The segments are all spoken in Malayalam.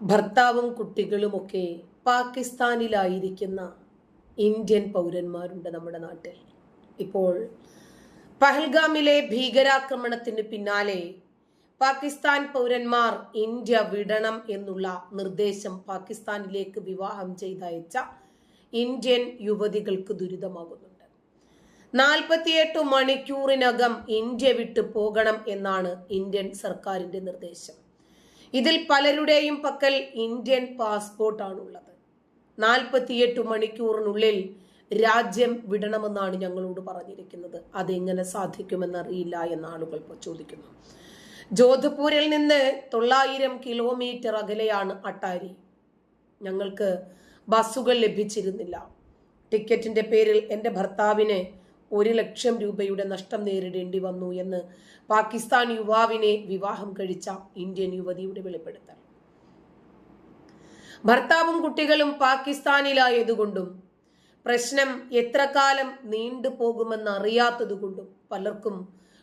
ഭർത്താവും കുട്ടികളുമൊക്കെ പാകിസ്ഥാനിലായിരിക്കുന്ന ഇന്ത്യൻ പൗരന്മാരുണ്ട് നമ്മുടെ നാട്ടിൽ. ഇപ്പോൾ പഹൽഗാമിലെ ഭീകരാക്രമണത്തിന് പിന്നാലെ പാകിസ്ഥാൻ പൗരന്മാർ ഇന്ത്യ വിടണം എന്നുള്ള നിർദ്ദേശം പാകിസ്ഥാനിലേക്ക് വിവാഹം ചെയ്തയച്ച ഇന്ത്യൻ യുവതികൾക്ക് ദുരിതമാകുന്നുണ്ട്. നാൽപ്പത്തിയെട്ട് മണിക്കൂറിനകം ഇന്ത്യ വിട്ടു പോകണം എന്നാണ് ഇന്ത്യൻ സർക്കാരിന്റെ നിർദ്ദേശം. ഇതിൽ പലരുടെയും പക്കൽ ഇന്ത്യൻ പാസ്പോർട്ടാണുള്ളത്. നാൽപ്പത്തിയെട്ട് മണിക്കൂറിനുള്ളിൽ രാജ്യം വിടണമെന്നാണ് ഞങ്ങളോട് പറഞ്ഞിരിക്കുന്നത്. അതെങ്ങനെ സാധിക്കുമെന്നറിയില്ല എന്ന് ആളുകൾ ചോദിക്കുന്നു. ജോധ്പൂരിൽ നിന്ന് തൊള്ളായിരം കിലോമീറ്റർ അകലെയാണ് അട്ടാരി. ഞങ്ങൾക്ക് ബസ്സുകൾ ലഭിച്ചിരുന്നില്ല. ടിക്കറ്റിന്റെ പേരിൽ എന്റെ ഭർത്താവിന് ഒരു ലക്ഷം രൂപയുടെ നഷ്ടം നേരിടേണ്ടി വന്നു എന്ന് പാകിസ്ഥാൻ യുവാവിനെ വിവാഹം കഴിച്ച ഇന്ത്യൻ യുവതിയുടെ വെളിപ്പെടുത്തൽ. ഭർത്താവും കുട്ടികളും പാകിസ്ഥാനിലായതുകൊണ്ടും പ്രശ്നം എത്ര കാലം നീണ്ടുപോകുമെന്ന് അറിയാത്തതുകൊണ്ടും പലർക്കും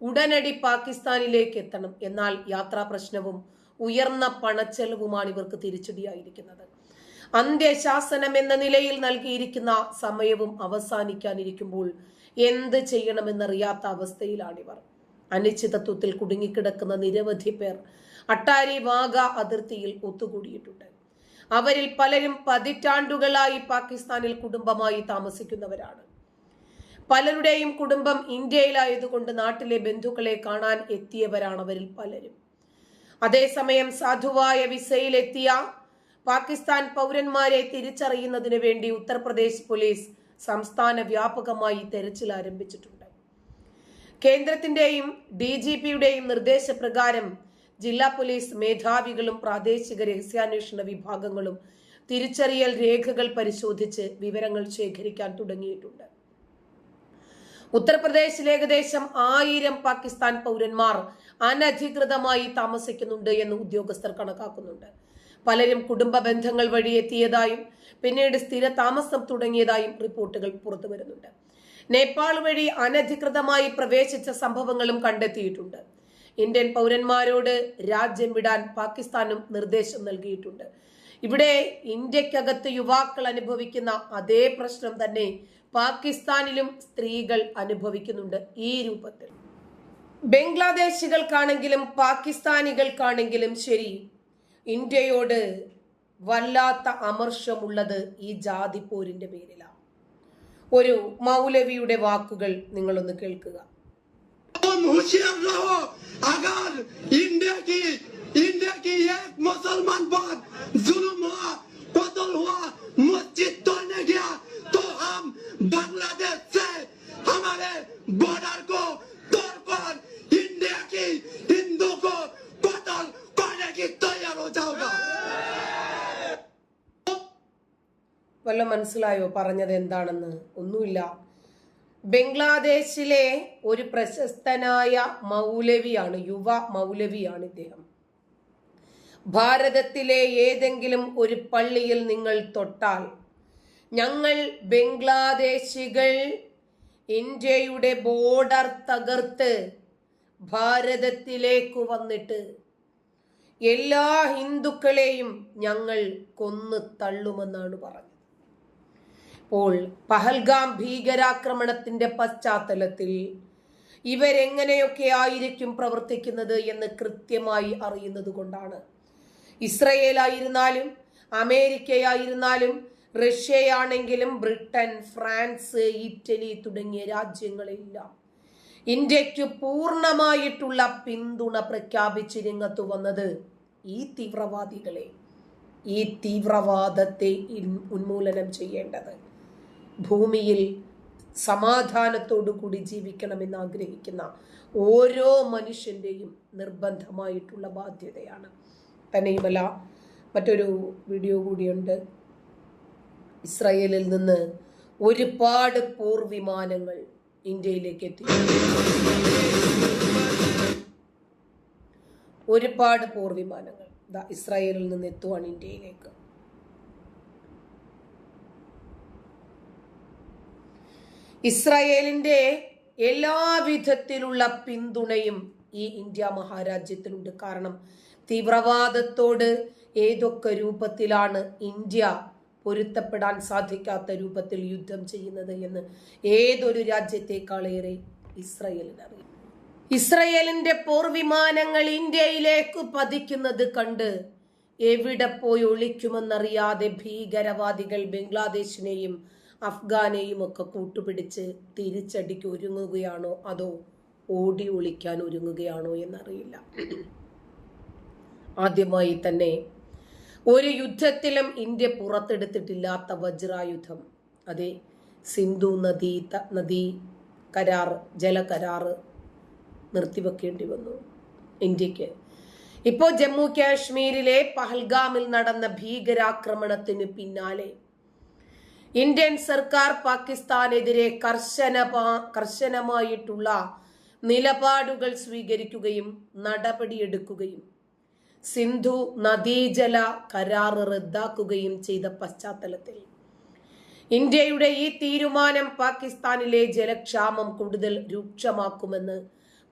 ഉടനടി പാകിസ്ഥാനിലേക്ക് എത്തണം എന്നാൽ യാത്രാ പ്രശ്നവും ഉയർന്ന പണച്ചെലവുമാണ് ഇവർക്ക് തിരിച്ചടിയായിരിക്കുന്നത്. അന്ത്യശാസനം എന്ന നിലയിൽ നൽകിയിരിക്കുന്ന സമയവും അവസാനിക്കാനിരിക്കുമ്പോൾ എന്ത് ചെയ്യണമെന്നറിയാത്ത അവസ്ഥയിലാണിവർ. അനിശ്ചിതത്വത്തിൽ കുടുങ്ങിക്കിടക്കുന്ന നിരവധി പേർ അട്ടാരി വാഗ അതിർത്തിയിൽ ഒത്തുകൂടിയിട്ടുണ്ട്. അവരിൽ പലരും പതിറ്റാണ്ടുകളായി പാകിസ്ഥാനിൽ കുടുംബമായി താമസിക്കുന്നവരാണ്. പലരുടെയും കുടുംബം ഇന്ത്യയിലായതുകൊണ്ട് നാട്ടിലെ ബന്ധുക്കളെ കാണാൻ എത്തിയവരാണ് അവരിൽ പലരും. അതേസമയം സാധുവായ വിസയിലെത്തിയ പാകിസ്ഥാൻ പൗരന്മാരെ തിരിച്ചറിയുന്നതിന് വേണ്ടി ഉത്തർപ്രദേശ് പോലീസ് സംസ്ഥാന വ്യാപകമായി തെരച്ചിൽ ആരംഭിച്ചിട്ടുണ്ട്. കേന്ദ്രത്തിന്റെയും ഡി ജി പിയുടെയും നിർദ്ദേശപ്രകാരം ജില്ലാ പോലീസ് മേധാവികളും പ്രാദേശിക രഹസ്യാന്വേഷണ വിഭാഗങ്ങളും തിരിച്ചറിയൽ രേഖകൾ പരിശോധിച്ച് വിവരങ്ങൾ ശേഖരിക്കാൻ തുടങ്ങിയിട്ടുണ്ട്. ഉത്തർപ്രദേശിൽ ഏകദേശം ആയിരം പാകിസ്ഥാൻ പൗരന്മാർ അനധികൃതമായി താമസിക്കുന്നുണ്ട് എന്ന് ഉദ്യോഗസ്ഥർ കണക്കാക്കുന്നുണ്ട്. പലരും കുടുംബ ബന്ധങ്ങൾ വഴി എത്തിയതായും പിന്നീട് സ്ഥിര താമസം തുടങ്ങിയതായും റിപ്പോർട്ടുകൾ പുറത്തുവരുന്നുണ്ട് നേപ്പാൾ വഴി അനധികൃതമായി പ്രവേശിച്ച സംഭവങ്ങളും കണ്ടെത്തിയിട്ടുണ്ട്. ഇന്ത്യൻ പൗരന്മാരോട് രാജ്യം വിടാൻ പാകിസ്ഥാനും നിർദ്ദേശം നൽകിയിട്ടുണ്ട്. ഇവിടെ ഇന്ത്യക്കകത്ത് യുവാക്കൾ അനുഭവിക്കുന്ന അതേ പ്രശ്നം തന്നെ പാകിസ്ഥാനിലും സ്ത്രീകൾ അനുഭവിക്കുന്നുണ്ട് ഈ രൂപത്തിൽ. ബംഗ്ലാദേശികൾക്കാണെങ്കിലും പാകിസ്ഥാനികൾക്കാണെങ്കിലും ശരി ഇന്ത്യയോട് വല്ലാത്ത അമർഷമുള്ളത് ഈ ജാതി പോരിന്റെ പേരിലാണ്. ഒരു മൗലവിയുടെ വാക്കുകൾ നിങ്ങളൊന്ന് കേൾക്കുക. മുസൽമാൻ വല്ല മനസ്സിലായോ? പറഞ്ഞത് എന്താണെന്ന്? ഒന്നുമില്ല. ബംഗ്ലാദേശിലെ ഒരു പ്രശസ്തനായ മൗലവിയാണ് യുവ മൗലവിയാണ് ഇദ്ദേഹം. ഭാരതത്തിലെ ഏതെങ്കിലും ഒരു പള്ളിയിൽ നിങ്ങൾ തൊട്ടാൽ ഞങ്ങൾ ബംഗ്ലാദേശികൾ ഇന്ത്യയുടെ ബോർഡർ തകർത്ത് ഭാരതത്തിലേക്ക് വന്നിട്ട് എല്ലാ ഹിന്ദുക്കളെയും ഞങ്ങൾ കൊന്നു തള്ളുമെന്നാണ് പറഞ്ഞത്. ഇപ്പോൾ പഹൽഗാം ഭീകരാക്രമണത്തിന്റെ പശ്ചാത്തലത്തിൽ ഇവരെങ്ങനെയൊക്കെ ആയിരിക്കും പ്രവർത്തിക്കുന്നത് എന്ന് കൃത്യമായി അറിയുന്നത് കൊണ്ടാണ്. ഇസ്രയേലായിരുന്നാലും അമേരിക്കയായിരുന്നാലും റഷ്യയാണെങ്കിലും ബ്രിട്ടൻ ഫ്രാൻസ് ഇറ്റലി തുടങ്ങിയ രാജ്യങ്ങളെല്ലാം. ഇന്ത്യയ്ക്ക് പൂർണമായിട്ടുള്ള പിന്തുണ പ്രഖ്യാപിച്ച് രംഗത്ത് വന്നത് ഈ തീവ്രവാദികളെ ഈ തീവ്രവാദത്തെ ഉന്മൂലനം ചെയ്യേണ്ടത്. ഭൂമിയിൽ സമാധാനത്തോടു കൂടി ജീവിക്കണമെന്ന് ആഗ്രഹിക്കുന്ന ഓരോ മനുഷ്യന്റെയും നിർബന്ധമായിട്ടുള്ള ബാധ്യതയാണ്. തന്നെയുമല്ല മറ്റൊരു വീഡിയോ കൂടിയുണ്ട്. ഇസ്രയേലിൽ നിന്ന് ഒരുപാട് പോർ വിമാനങ്ങൾ ഇന്ത്യയിലേക്ക് എത്തി. ഒരുപാട് പോർ വിമാനങ്ങൾ ഇസ്രായേലിൽ നിന്ന് എത്തുവാണ് ഇന്ത്യയിലേക്ക്. ഇസ്രായേലിന്റെ എല്ലാവിധത്തിലുള്ള പിന്തുണയും ഈ ഇന്ത്യ മഹാരാജ്യത്തിലുണ്ട്. കാരണം തീവ്രവാദത്തോട് ഏതൊക്കെ രൂപത്തിലാണ് ഇന്ത്യ പൊരുത്തപ്പെടാൻ സാധിക്കാത്ത രൂപത്തിൽ യുദ്ധം ചെയ്യുന്നത് എന്ന് ഏതൊരു രാജ്യത്തെക്കാളേറെ ഇസ്രയേലിനറിയാം ഇസ്രയേലിന്റെ പോർവിമാനങ്ങൾ ഇന്ത്യയിലേക്ക് പതിക്കുന്നത് കണ്ട് എവിടെ പോയി ഒളിക്കുമെന്നറിയാതെ ഭീകരവാദികൾ ബംഗ്ലാദേശിനെയും അഫ്ഗാനെയും ഒക്കെ കൂട്ടുപിടിച്ച് തിരിച്ചടിക്ക് ഒരുങ്ങുകയാണോ അതോ ഓടി ഒളിക്കാൻ ഒരുങ്ങുകയാണോ എന്നറിയില്ല. ആദ്യമായി തന്നെ ഒരു യുദ്ധത്തിലും ഇന്ത്യ പുറത്തെടുത്തിട്ടില്ലാത്ത വജ്രായുധം. അതെ സിന്ധു നദീ നദീ കരാർ ജലകരാറ് നിർത്തിവെക്കേണ്ടി വന്നു ഇന്ത്യയ്ക്ക്. ഇപ്പോൾ ജമ്മു കാശ്മീരിലെ പഹൽഗാമിൽ നടന്ന ഭീകരാക്രമണത്തിന് പിന്നാലെ ഇന്ത്യൻ സർക്കാർ പാകിസ്ഥാനെതിരെ കർശന കർശനമായിട്ടുള്ള നിലപാടുകൾ സ്വീകരിക്കുകയും നടപടിയെടുക്കുകയും സിന്ധു നദീജല കരാർ റദ്ദാക്കുകയും ചെയ്ത പശ്ചാത്തലത്തിൽ. ഇന്ത്യയുടെ ഈ തീരുമാനം പാകിസ്ഥാനിലെ ജലക്ഷാമം കൂടുതൽ രൂക്ഷമാക്കുമെന്ന്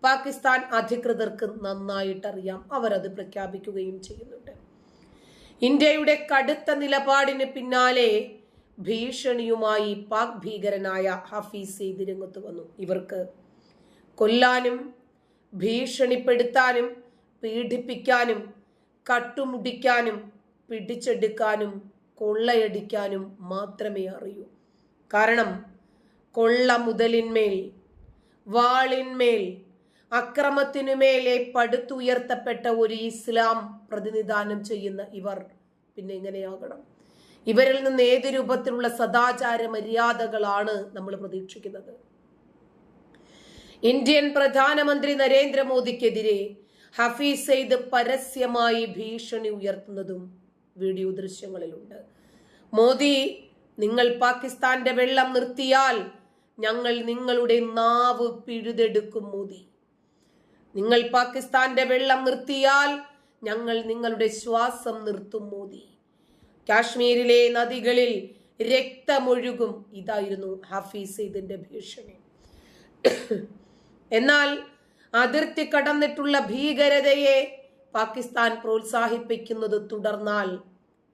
പാകിസ്ഥാൻ അധികൃതർക്ക് നന്നായിട്ടറിയാം. അവരത് പ്രഖ്യാപിക്കുകയും ചെയ്യുന്നുണ്ട്. ഇന്ത്യയുടെ കടുത്ത നിലപാടിന് പിന്നാലെ ഭീഷണിയുമായി പാക് ഭീകരനായ ഹഫീസ് സെയ്ദ് രംഗത്ത് വന്നു. ഇവർക്ക് കൊല്ലാനും ഭീഷണിപ്പെടുത്താനും പീഡിപ്പിക്കാനും കട്ടുമുടിക്കാനും പിടിച്ചെടുക്കാനും കൊള്ളയടിക്കാനും മാത്രമേ അറിയൂ. കാരണം കൊള്ള മുതലിന്മേൽ വാളിന്മേൽ അക്രമത്തിനുമേലെ പടുത്തുയർത്തപ്പെട്ട ഒരു ഇസ്ലാം പ്രതിനിധാനം ചെയ്യുന്ന ഇവർ പിന്നെ എങ്ങനെയാകണം? ഇവരിൽ നിന്ന് ഏത് രൂപത്തിലുള്ള സദാചാര മര്യാദകളാണ് നമ്മൾ പ്രതീക്ഷിക്കുന്നത്? ഇന്ത്യൻ പ്രധാനമന്ത്രി നരേന്ദ്രമോദിക്കെതിരെ ഹഫീസ് സെയ്ദ് പരസ്യമായി ഭീഷണി ഉയർത്തുന്നതും വീഡിയോ ദൃശ്യങ്ങളിലുണ്ട്. മോദി നിങ്ങൾ പാകിസ്ഥാന്റെ വെള്ളം നിർത്തിയാൽ ഞങ്ങൾ നിങ്ങളുടെ നാവ് പിഴുതെടുക്കും മോദി. നിങ്ങൾ പാകിസ്ഥാന്റെ വെള്ളം നിർത്തിയാൽ ഞങ്ങൾ നിങ്ങളുടെ ശ്വാസം നിർത്തും മോദി. കാശ്മീരിലെ നദികളിൽ രക്തമൊഴുകും. ഇതായിരുന്നു ഹഫീസ് ഇതിന്റെ ഭീഷണി. എന്നാൽ അതിർത്തി കടന്നിട്ടുള്ള ഭീകരതയെ പാകിസ്ഥാൻ പ്രോത്സാഹിപ്പിക്കുന്നത് തുടർന്നാൽ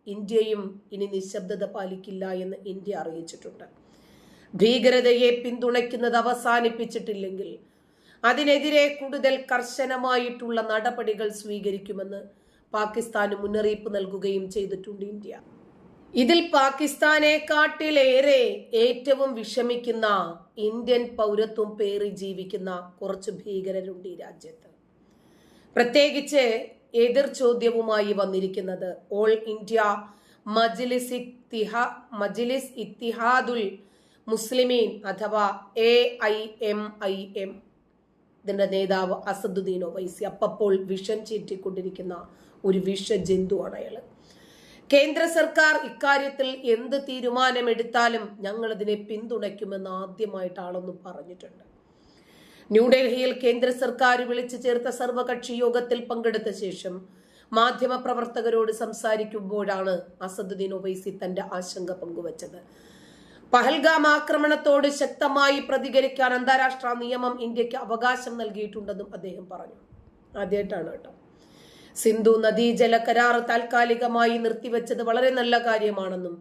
ഇന്ത്യയും ഇനി നിശബ്ദത പാലിക്കില്ല എന്ന് ഇന്ത്യ അറിയിച്ചിട്ടുണ്ട്. ഭീകരതയെ പിന്തുണയ്ക്കുന്നത് അവസാനിപ്പിച്ചിട്ടില്ലെങ്കിൽ അതിനെതിരെ കൂടുതൽ കർശനമായിട്ടുള്ള നടപടികൾ സ്വീകരിക്കുമെന്ന് പാകിസ്ഥാന് മുന്നറിയിപ്പ് നൽകുകയും ചെയ്തിട്ടുണ്ട് ഇന്ത്യ. ഇതിൽ പാകിസ്ഥാനെക്കാട്ടിലേറെ ഏറ്റവും വിഷമിക്കുന്ന ഇന്ത്യൻ പൗരത്വം പേറി ജീവിക്കുന്ന കുറച്ച് ഭീകരരുണ്ട് ഈ രാജ്യത്ത്. പ്രത്യേകിച്ച് എതിർ ചോദ്യവുമായി വന്നിരിക്കുന്നത് ഓൾ ഇന്ത്യ മജ്ലിസ് ഇത്തിഹ മജ്ലിസ് ഇത്തിഹാദുൽ മുസ്ലിമീൻ അഥവാ A I M I M ഇതിന്റെ നേതാവ് അസദുദ്ദീൻ ഒവൈസി അപ്പപ്പോൾ വിഷം ചീറ്റിക്കൊണ്ടിരിക്കുന്ന ഒരു വിഷജന്തുവാണ് അയാൾ കേന്ദ്ര സർക്കാർ ഇക്കാര്യത്തിൽ എന്ത് തീരുമാനമെടുത്താലും ഞങ്ങൾ അതിനെ പിന്തുണയ്ക്കുമെന്ന് ആദ്യമായിട്ടാണെന്ന് പറഞ്ഞിട്ടുണ്ട്. ന്യൂഡൽഹിയിൽ കേന്ദ്ര സർക്കാർ വിളിച്ചു ചേർത്ത സർവകക്ഷി യോഗത്തിൽ പങ്കെടുത്ത ശേഷം മാധ്യമപ്രവർത്തകരോട് സംസാരിക്കുമ്പോഴാണ് അസദുദ്ദീൻ ഒവൈസി തന്റെ ആശങ്ക പങ്കുവച്ചത്. പഹൽഗാം ആക്രമണത്തോട് ശക്തമായി പ്രതികരിക്കാൻ അന്താരാഷ്ട്ര നിയമം ഇന്ത്യയ്ക്ക് അവകാശം നൽകിയിട്ടുണ്ടെന്നും അദ്ദേഹം പറഞ്ഞു. ആദ്യമായിട്ടാണ് കേട്ടോ. സിന്ധു നദീജല കരാർ താൽക്കാലികമായി നിർത്തിവെച്ചത് വളരെ നല്ല കാര്യമാണെന്നും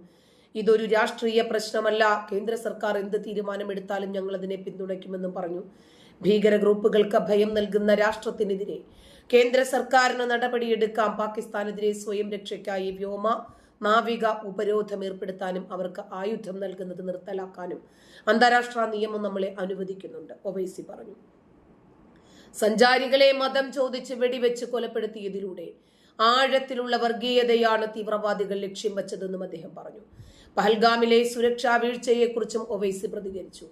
ഇതൊരു രാഷ്ട്രീയ പ്രശ്നമല്ല. കേന്ദ്ര സർക്കാർ എന്ത് തീരുമാനമെടുത്താലും ഞങ്ങൾ അതിനെ പിന്തുണയ്ക്കുമെന്നും പറഞ്ഞു. ഭീകര ഗ്രൂപ്പുകൾക്ക് ഭയം നൽകുന്ന രാഷ്ട്രത്തിനെതിരെ കേന്ദ്ര സർക്കാരിന് നടപടിയെടുക്കാം. പാകിസ്ഥാനെതിരെ സ്വയം രക്ഷയ്ക്കായി വ്യോമ നാവിക ഉപരോധം ഏർപ്പെടുത്താനും അവർക്ക് ആയുധം നൽകുന്നത് നിർത്തലാക്കാനും അന്താരാഷ്ട്ര നിയമം നമ്മളെ അനുവദിക്കുന്നുണ്ട് ഒവൈസി പറഞ്ഞു. സഞ്ചാരികളെ മതം ചോദിച്ച് വെടിവെച്ച് കൊലപ്പെടുത്തിയതിലൂടെ ആഴത്തിലുള്ള വർഗീയതയാണ് തീവ്രവാദികൾ ലക്ഷ്യം വെച്ചതെന്നും അദ്ദേഹം പറഞ്ഞു. പഹൽഗാമിലെ സുരക്ഷാ വീഴ്ചയെക്കുറിച്ചും ഒവൈസി പ്രതികരിച്ചു.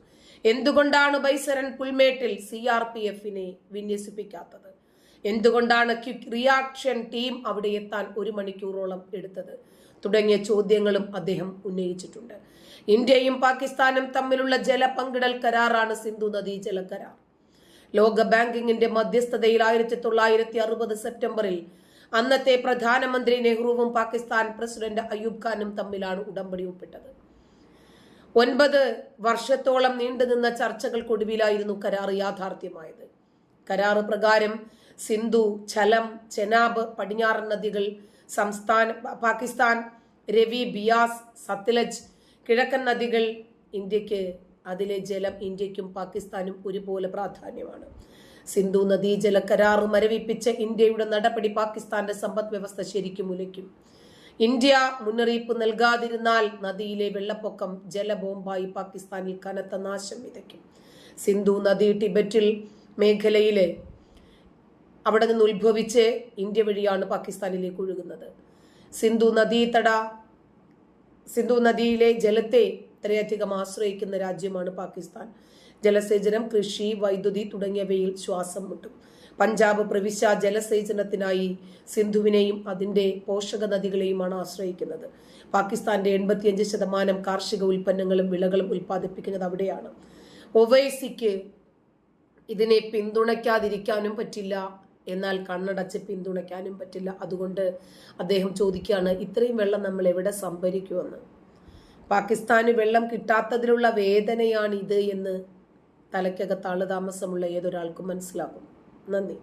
എന്തുകൊണ്ടാണ് ബൈസരൻ പുൽമേട്ടിൽ സി ആർ പി എഫിനെ വിന്യസിപ്പിക്കാത്തത്? എന്തുകൊണ്ടാണ് ക്വിക്ക് റിയാക്ഷൻ ടീം അവിടെ എത്താൻ ഒരു മണിക്കൂറോളം എടുത്തത്? തുടങ്ങിയ ചോദ്യങ്ങളും അദ്ദേഹം ഉന്നയിച്ചിട്ടുണ്ട്. ഇന്ത്യയും പാകിസ്ഥാനും തമ്മിലുള്ള ജല പങ്കിടൽ കരാറാണ് സിന്ധു നദീ ജല കരാർ. ലോക ബാങ്കിങ്ങിന്റെ മധ്യസ്ഥതയിൽ ആയിരത്തി തൊള്ളായിരത്തി അറുപത് സെപ്റ്റംബറിൽ അന്നത്തെ പ്രധാനമന്ത്രി നെഹ്റുവും പാകിസ്ഥാൻ പ്രസിഡന്റ് അയ്യൂബ് ഖാനും തമ്മിലാണ് ഉടമ്പടി ഒപ്പിട്ടത്. ഒൻപത് വർഷത്തോളം നീണ്ടുനിന്ന ചർച്ചകൾക്കൊടുവിലായിരുന്നു കരാർ യാഥാർത്ഥ്യമായത്. കരാറ് പ്രകാരം സിന്ധു ചലം ചെനാബ് പടിഞ്ഞാറൻ നദികൾ സംസ്ഥാന പാകിസ്ഥാൻ രവി ബിയാസ് സത്ലജ് കിഴക്കൻ നദികൾ ഇന്ത്യയ്ക്ക് അതിലെ ജലം ഇന്ത്യക്കും പാകിസ്ഥാനും ഒരുപോലെ പ്രാധാന്യമാണ്. സിന്ധു നദീജല കരാർ മരവിപ്പിച്ച ഇന്ത്യയുടെ നടപടി പാകിസ്ഥാന്റെ സമ്പദ് വ്യവസ്ഥ ശരിക്കും ഉലയ്ക്കും. ഇന്ത്യ മുന്നറിയിപ്പ് നൽകാതിരുന്നാൽ നദിയിലെ വെള്ളപ്പൊക്കം ജലബോംബായി പാകിസ്ഥാനിൽ കനത്ത നാശം വിതയ്ക്കും. സിന്ധു നദി ടിബറ്റിൽ മേഖലയിലെ അവിടെ നിന്ന് ഉത്ഭവിച്ച് ഇന്ത്യ വഴിയാണ് പാകിസ്ഥാനിലേക്ക് ഒഴുകുന്നത്. സിന്ധു നദീതട സിന്ധു നദിയിലെ ജലത്തെ ഇത്രയധികം ആശ്രയിക്കുന്ന രാജ്യമാണ് പാകിസ്ഥാൻ. ജലസേചനം കൃഷി വൈദ്യുതി തുടങ്ങിയവയിൽ ശ്വാസം മുട്ടും. പഞ്ചാബ് പ്രവിശ്യ ജലസേചനത്തിനായി സിന്ധുവിനെയും അതിന്റെ പോഷക നദികളെയുമാണ് ആശ്രയിക്കുന്നത്. പാകിസ്ഥാന്റെ എൺപത്തിയഞ്ച് ശതമാനം കാർഷിക ഉൽപ്പന്നങ്ങളും വിളകളും ഉൽപ്പാദിപ്പിക്കുന്നത് അവിടെയാണ്. ഒവൈസിക്ക് ഇതിനെ പിന്തുണയ്ക്കാതിരിക്കാനും പറ്റില്ല. എന്നാൽ കണ്ണടച്ച് പിന്തുണയ്ക്കാനും പറ്റില്ല. അതുകൊണ്ട് അദ്ദേഹം ചോദിക്കുകയാണ് ഇത്രയും വെള്ളം നമ്മൾ എവിടെ സംഭരിക്കുമെന്ന്? പാകിസ്ഥാന് വെള്ളം കിട്ടാത്തതിലുള്ള വേദനയാണിത് എന്ന് തലയ്ക്കകത്ത് താമസമുള്ള ഏതൊരാൾക്കും മനസ്സിലാകും. നന്ദി.